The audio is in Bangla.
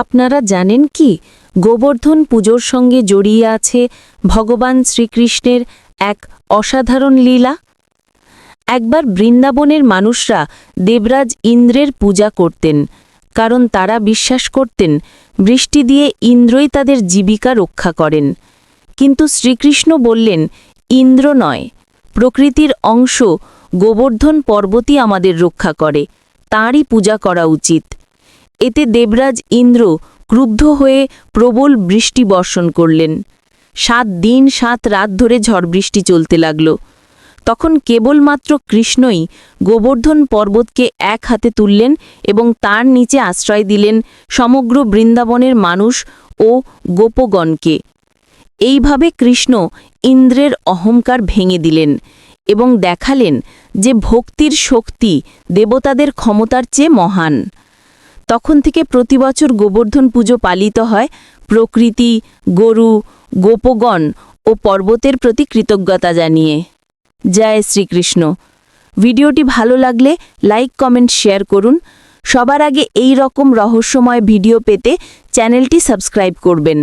আপনারা জানেন কি? গোবর্ধন পুজোর সঙ্গে জড়িয়ে আছে ভগবান শ্রীকৃষ্ণের এক অসাধারণ লীলা। একবার বৃন্দাবনের মানুষরা দেবরাজ ইন্দ্রের পূজা করতেন, কারণ তারা বিশ্বাস করতেন বৃষ্টি দিয়ে ইন্দ্রই তাদের জীবিকা রক্ষা করেন। কিন্তু শ্রীকৃষ্ণ বললেন, ইন্দ্র নয়, প্রকৃতির অংশ গোবর্ধন পর্বতই আমাদের রক্ষা করে, তাঁরই পূজা করা উচিত। এতে দেবরাজ ইন্দ্র ক্রুব্ধ হয়ে প্রবল বৃষ্টি বর্ষণ করলেন। সাত দিন সাত রাত ধরে ঝড় বৃষ্টি চলতে লাগল। তখন কেবলমাত্র কৃষ্ণই গোবর্ধন পর্বতকে এক হাতে তুললেন এবং তার নিচে আশ্রয় দিলেন সমগ্র বৃন্দাবনের মানুষ ও গোপগণকে। এইভাবে কৃষ্ণ ইন্দ্রের অহংকার ভেঙে দিলেন এবং দেখালেন যে ভক্তির শক্তি দেবতাদের ক্ষমতার চেয়ে মহান। তখন থেকে প্রতি বছর গোবর্ধন পুজো পালিত হয়। প্রকৃতি, গরু, গোপগণ ও পর্বতের প্রতি কৃতজ্ঞতা জানিয়ে। জয় শ্রীকৃষ্ণ। ভিডিওটি ভালো লাগলে লাইক, কমেন্ট, শেয়ার করুন। সবার আগে এই রকম রহস্যময় ভিডিও পেতে চ্যানেলটি সাবস্ক্রাইব করবেন।